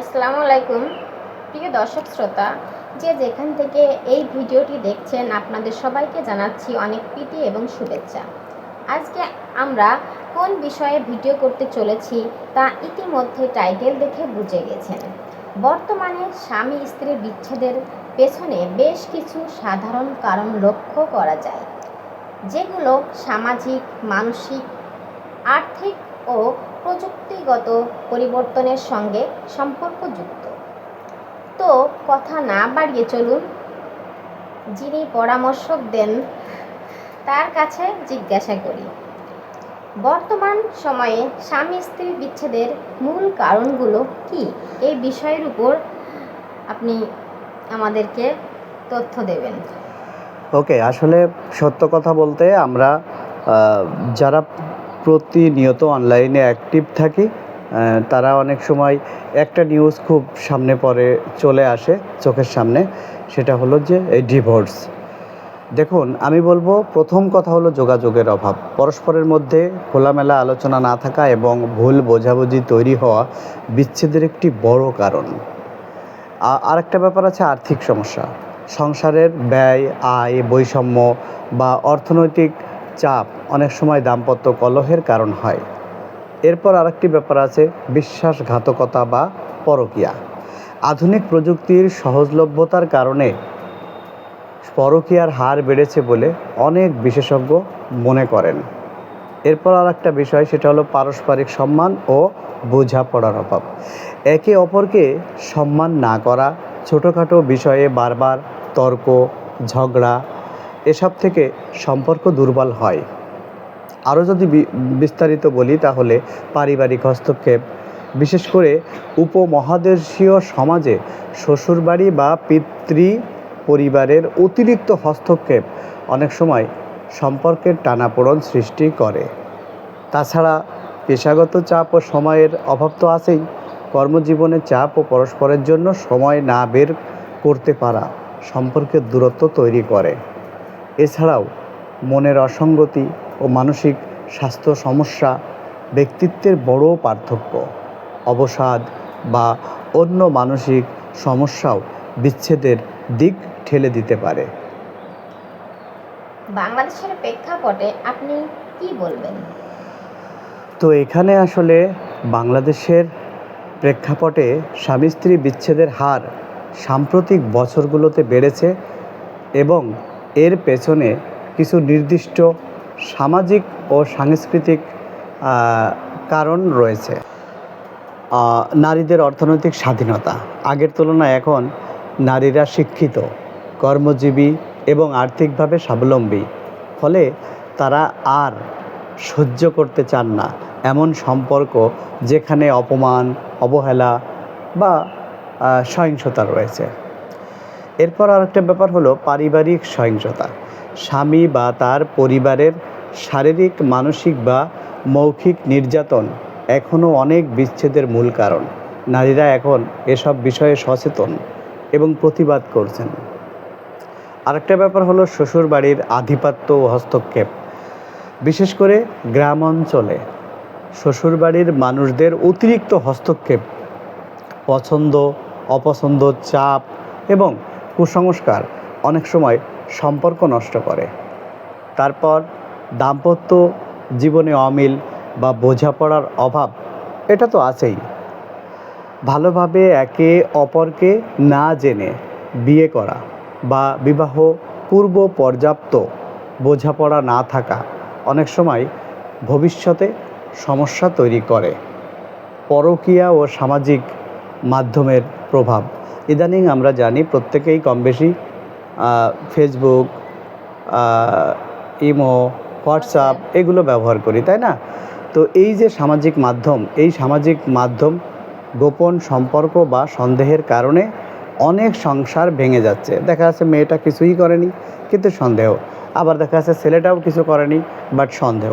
আসসালামু আলাইকুম। প্রিয় দর্শক শ্রোতা, যে যেখান থেকে এই ভিডিওটি দেখছেন, আপনাদের সবাইকে জানাচ্ছি অনেক প্রীতি এবং শুভেচ্ছা। আজকে আমরা কোন বিষয়ে ভিডিও করতে চলেছি, তা ইতিমধ্যে টাইটেল দেখে বুঝে গেছেন। বর্তমানে স্বামী স্ত্রীর বিচ্ছেদের পেছনে বেশ কিছু সাধারণ কারণ লক্ষ্য করা যায়, যেগুলো সামাজিক, মানসিক, আর্থিক ও প্রযুক্তিগত পরিবর্তনের সঙ্গে সম্পর্কযুক্ত। তো কথা না বাড়িয়ে চলুন। যিনি পরামর্শক দেন, তার কাছে জিজ্ঞাসা করি, বর্তমান সময়ে স্বামী স্ত্রী বিচ্ছেদের মূল কারণগুলো কি? এই বিষয়ের উপর আপনি আমাদেরকে তথ্য দেবেন। ওকে, আসলে সত্য কথা বলতে আমরা যারা প্রতিনিয়ত অনলাইনে অ্যাক্টিভ থাকি। তারা অনেক সময় একটা নিউজ খুব সামনে পরে চলে আসে চোখের সামনে, সেটা হলো যে এই ডিভোর্স দেখুন, আমি বলব প্রথম কথা হলো যোগাযোগের অভাব। পরস্পরের মধ্যে খোলামেলা আলোচনা না থাকা এবং ভুল বোঝাবুঝি তৈরি হওয়া বিচ্ছেদের একটি বড় কারণ। আর একটা ব্যাপার আছে আর্থিক সমস্যা। সংসারের ব্যয়, আয়, বৈষম্য বা অর্থনৈতিক চাপ অনেক সময় দাম্পত্য কলহের কারণ হয়। এরপর আরেকটি ব্যাপার আছে, বিশ্বাসঘাতকতা বা পরকীয়া। আধুনিক প্রযুক্তির সহজলভ্যতার কারণে পরকীয়ার হার বেড়েছে বলে অনেক বিশেষজ্ঞ মনে করেন। এরপর আর একটা বিষয়, সেটা হলো পারস্পরিক সম্মান ও বোঝাপড়ার অভাব। একে অপরকে সম্মান না করা ছোটোখাটো বিষয়ে বারবার তর্ক, ঝগড়া এসব থেকে সম্পর্ক দুর্বল হয়। আরও যদি বিস্তারিত বলি তাহলে পারিবারিক হস্তক্ষেপ, বিশেষ করে উপমহাদেশীয় সমাজে শ্বশুরবাড়ি বা পিতৃ পরিবারের অতিরিক্ত হস্তক্ষেপ অনেক সময় সম্পর্কের টানাপোড়ন সৃষ্টি করে। তাছাড়া পেশাগত চাপ ও সময়ের অভাব তো আছেই। কর্মজীবনে চাপ ও পরস্পরের জন্য সময় না বের করতে পারা সম্পর্কের দূরত্ব তৈরি করে। এছাড়াও মনের অসঙ্গতি ও মানসিক স্বাস্থ্য সমস্যা ব্যক্তিত্বের বড় পার্থক্য। অবসাদ বা অন্য মানসিক সমস্যাও বিচ্ছেদের দিক ঠেলে দিতে পারে। বাংলাদেশের প্রেক্ষাপটে আপনি কি বলবেন? তো এখানে আসলে বাংলাদেশের প্রেক্ষাপটে স্বামী স্ত্রী বিচ্ছেদের হার সাম্প্রতিক বছরগুলোতে বেড়েছে এবং এর পেছনে কিছু নির্দিষ্ট সামাজিক ও সাংস্কৃতিক কারণ রয়েছে। নারীদের অর্থনৈতিক স্বাধীনতা। আগের তুলনায় এখন নারীরা শিক্ষিত, কর্মজীবী এবং আর্থিকভাবে স্বাবলম্বী। ফলে তারা আর সহ্য করতে চান না। এমন সম্পর্ক যেখানে অপমান, অবহেলা বা সহিংসতা রয়েছে। এরপর আরেকটা ব্যাপার হলো পারিবারিক সহিংসতা। স্বামী বা তার পরিবারের শারীরিক, মানসিক বা মৌখিক নির্যাতন এখনও অনেক বিচ্ছেদের মূল কারণ। নারীরা এখন এসব বিষয়ে সচেতন এবং প্রতিবাদ করছেন। আরেকটা ব্যাপার হলো শ্বশুরবাড়ির আধিপত্য ও হস্তক্ষেপ। বিশেষ করে গ্রাম অঞ্চলে শ্বশুরবাড়ির মানুষদের অতিরিক্ত হস্তক্ষেপ, পছন্দ, অপছন্দ, চাপ এবং কুসংস্কার অনেক সময় সম্পর্ক নষ্ট করে। তারপর দাম্পত্য জীবনে অমিল বা বোঝাপড়ার অভাব, এটা তো আছেই। ভালোভাবে একে অপরকে না জেনে বিয়ে করা বা বিবাহ পূর্ব পর্যাপ্ত বোঝাপড়া না থাকা অনেক সময় ভবিষ্যতে সমস্যা তৈরি করে। পরকীয়া ও সামাজিক মাধ্যমের প্রভাব। ইদানিং আমরা জানি প্রত্যেকেই কম বেশি ফেসবুক ইমো, হোয়াটসঅ্যাপ এগুলো ব্যবহার করি, তাই না? তো এই যে সামাজিক মাধ্যম, এই সামাজিক মাধ্যম গোপন সম্পর্ক বা সন্দেহের কারণে অনেক সংসার ভেঙে যাচ্ছে। দেখা যাচ্ছে মেয়েটা কিছুই করেনি, কিন্তু সন্দেহ। আবার দেখা যাচ্ছে ছেলেটাও কিছু করেনি বাট সন্দেহ।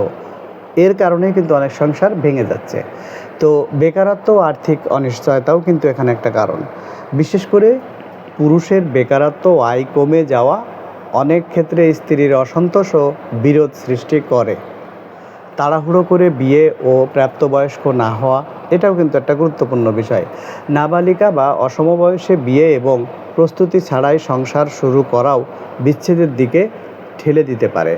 এর কারণে কিন্তু অনেক সংসার ভেঙে যাচ্ছে। তো বেকারত্ব, আর্থিক অনিশ্চয়তাও কিন্তু এখানে একটা কারণ। বিশেষ করে পুরুষের বেকারত্ব আয় কমে যাওয়া অনেক ক্ষেত্রে স্ত্রীর অসন্তোষ ও বিরোধ সৃষ্টি করে। তাড়াহুড়ো করে বিয়ে ও প্রাপ্তবয়স্ক না হওয়া, এটাও কিন্তু একটা গুরুত্বপূর্ণ বিষয়। নাবালিকা বা অসম বয়সে বিয়ে এবং প্রস্তুতি ছাড়াই সংসার শুরু করাও বিচ্ছেদের দিকে ঠেলে দিতে পারে।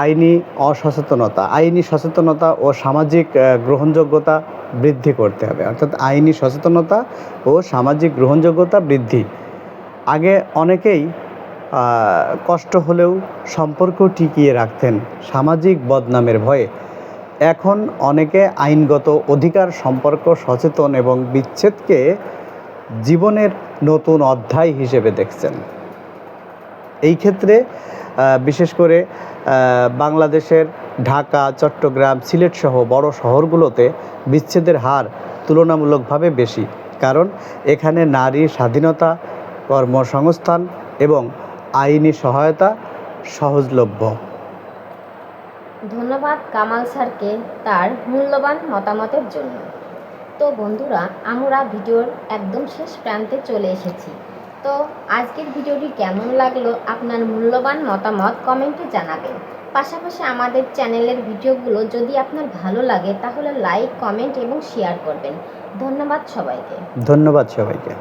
আইনি অসচেতনতা, আইনি সচেতনতা ও সামাজিক গ্রহণযোগ্যতা বৃদ্ধি করতে হবে। অর্থাৎ আইনি সচেতনতা ও সামাজিক গ্রহণযোগ্যতা বৃদ্ধি। আগে অনেকেই কষ্ট হলেও সম্পর্ক টিকিয়ে রাখতেন সামাজিক বদনামের ভয়ে। এখন অনেকে আইনগত অধিকার, সম্পর্ক সচেতন এবং বিচ্ছেদকে জীবনের নতুন অধ্যায় হিসেবে দেখছেন। এই ক্ষেত্রে বিশেষ করে বাংলাদেশের ঢাকা, চট্টগ্রাম, সিলেট সহ বড় শহরগুলোতে বিচ্ছেদের হার তুলনামূলকভাবে বেশি। কারণ এখানে নারী স্বাধীনতা, কর্মসংস্থান এবং আইনি সহায়তা সহজলভ্য। ধন্যবাদ কামাল স্যারকে তার মূল্যবান মতামতের জন্য। তো বন্ধুরা, আমরা ভিডিওর একদম শেষ প্রান্তে চলে এসেছি। তো আজকের ভিডিওটি কেমন লাগল, আপনার মূল্যবান মতামত কমেন্টে জানাবেন। পাশাপাশি আমাদের চ্যানেলের ভিডিওগুলো যদি আপনার ভালো লাগে, তাহলে লাইক, কমেন্ট এবং শেয়ার করবেন। ধন্যবাদ সবাইকে। ধন্যবাদ সবাইকে।